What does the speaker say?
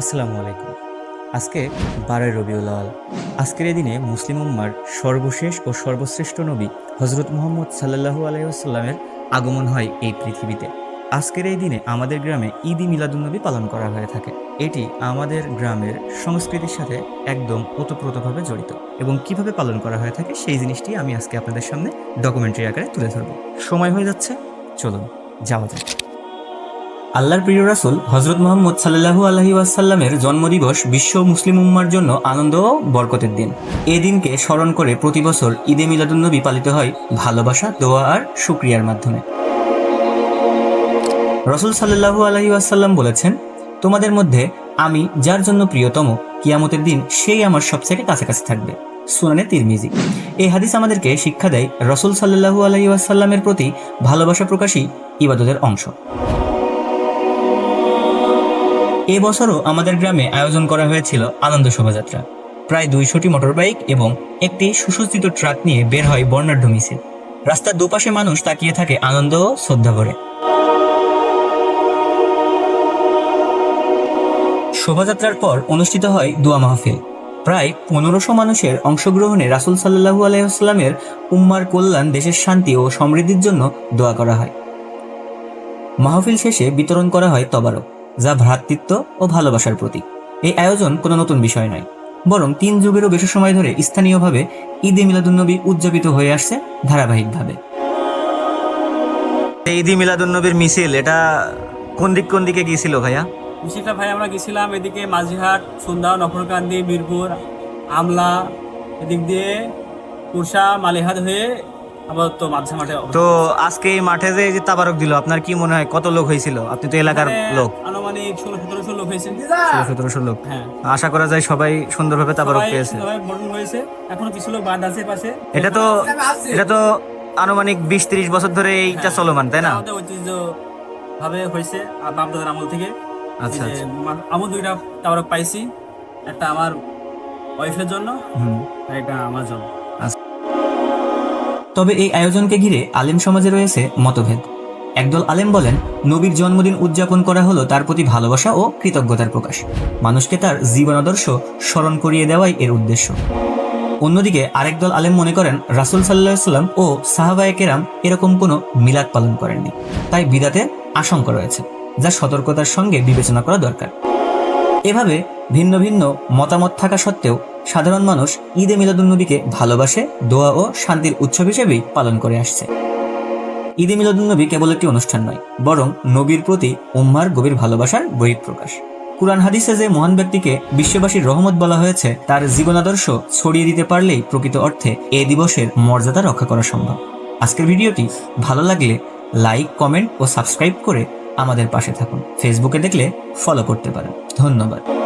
আসসালামু আলাইকুম। আজকে বারোই রবিউল আওয়াল আজকের দিনে মুসলিম উম্মার সর্বশেষ ও সর্বশ্রেষ্ঠ নবী হজরত মোহাম্মদ সাল্লাহু আলাইসাল্লামের আগমন হয় এই পৃথিবীতে। আজকের এই দিনে আমাদের গ্রামে ঈদ মিলাদুন্নবী পালন করা হয়ে থাকে। এটি আমাদের গ্রামের সংস্কৃতির সাথে একদম ওতপ্রোতভাবে জড়িত এবং কীভাবে পালন করা হয়ে থাকে সেই জিনিসটি আমি আজকে আপনাদের সামনে ডকুমেন্টারি আকারে তুলে ধরব। সময় হয়ে যাচ্ছে, চলুন, যাওয়া যাক। আল্লাহর প্রিয় রাসুল হজরত মোহাম্মদ সাল্লাহু আলহি ওয়াসাল্লামের জন্মদিবস বিশ্ব মুসলিম উম্মার জন্য আনন্দ ও বরকতের দিন। এ দিনকে স্মরণ করে প্রতি বছর ঈদে মিলাদুন্নবী পালিত হয় ভালোবাসা, দোয়া আর শুক্রিয়ার মাধ্যমে। রসুল সাল্লাহু আলহি ওয়াসাল্লাম বলেছেন, তোমাদের মধ্যে আমি যার জন্য প্রিয়তম, কিয়ামতের দিন সেই আমার সবথেকে কাছাকাছি থাকবে। সুনানে তিরমিজি। এই হাদিস আমাদেরকে শিক্ষা দেয় রসুল সাল্লাহু আলহি ওয়াসাল্লামের প্রতি ভালোবাসা প্রকাশই ইবাদতের অংশ। এবছরও আমাদের গ্রামে আয়োজন করা হয়েছিল আনন্দ শোভাযাত্রা। প্রায় দুইশোটি মোটরবাইক এবং একটি সুসজ্জিত ট্রাক নিয়ে বের হয় বর্ণাঢ্য মিছিল। রাস্তার দুপাশে মানুষ তাকিয়ে থাকে আনন্দ ও শ্রদ্ধা ভরে। শোভাযাত্রার পর অনুষ্ঠিত হয় দোয়া মাহফিল। প্রায় পনেরোশো মানুষের অংশগ্রহণে রাসুল সাল্লাহু আলাইসাল্লামের উম্মার কল্যাণ, দেশের শান্তি ও সমৃদ্ধির জন্য দোয়া করা হয়। মাহফিল শেষে বিতরণ করা হয় তবারক। যা ভ্রাতৃত্ব ও ভালোবাসার প্রতীক। এই আয়োজন কোনো নতুন বিষয় নয় বরং তিন যুগেরও বেশি সময় ধরে স্থানীয়ভাবে ঈদে মিলাদুন্নবী উদযাপিত হয়ে আসছে ধারাবাহিকভাবে। ঈদি মিলাদুন্নবীর মিছিল এটা কোন দিক কোন দিকে গিয়েছিল ভাইয়া? মিছিলটা ভাই আমরা গেছিলাম এদিকে মাঝিহাট সন্ধ্যা নফরকান্দি মিরপুর আমলা এদিক দিয়ে কুরসা মালিহাট হয়ে আবার তো মাঝে মাঠে তো আজকে এই মাঠে যে যে তাবারক দিল আপনার কি মনে হয় কত লোক হয়েছিল? আপনি তো এলাকার লোক। আনুমানিক ষোলো সতেরোশো লোক হয়েছে। ষোলো সতেরোশো লোক। হ্যাঁ। আশা করা যায় সবাই সুন্দরভাবে তাবারক পেয়েছে। হয়েছে। এখনও কিছু লোক বাদ আছে পাশে। এটা তো এটা তো আনুমানিক বিশ ত্রিশ বছর ধরে এইটা চলমান তাই না? ঐতিহ্য ভাবে হয়েছে বাপদাদার আমল থেকে। আচ্ছা আচ্ছা। মা- দুইটা তাবারক পাইছি। একটা আমার ওয়াইফের জন্য একটা আমার জন্য। তবে এই আয়োজনকে ঘিরে আলেম সমাজে রয়েছে মতভেদ। একদল আলেম বলেন, নবীর জন্মদিন উদযাপন করা হলো তার প্রতি ভালোবাসা ও কৃতজ্ঞতার প্রকাশ। মানুষকে তার জীবন আদর্শ স্মরণ করিয়ে দেওয়াই এর উদ্দেশ্য। অন্যদিকে আরেক দল আলেম মনে করেন, রাসুল সাল্লাহ সাল্লাম ও সাহাবায়ে কেরাম এরকম কোনো মিলাদ পালন করেননি। তাই বিদাতে আশঙ্কা রয়েছে, যা সতর্কতার সঙ্গে বিবেচনা করা দরকার। এভাবে ভিন্ন ভিন্ন মতামত থাকা সত্ত্বেও সাধারণ মানুষ ঈদে মিলাদুন্নবীকে ভালোবাসে, দোয়া ও শান্তির উৎসব হিসেবেই পালন করে আসছে। ঈদে মিলাদুন্নবী কেবল একটি অনুষ্ঠান নয়, বরং নবীর প্রতি উম্মার গভীর ভালোবাসার বহিঃপ্রকাশ। কুরআন হাদিসে যে মহান ব্যক্তিকে বিশ্ববাসীর রহমত বলা হয়েছে, তার জীবনাদর্শ ছড়িয়ে দিতে পারলেই প্রকৃত অর্থে এ দিবসের মর্যাদা রক্ষা করা সম্ভব। আজকের ভিডিওটি ভালো লাগলে লাইক, কমেন্ট ও সাবস্ক্রাইব করে আমাদের পাশে থাকুন। ফেসবুকে দেখলে ফলো করতে পারেন। ধন্যবাদ।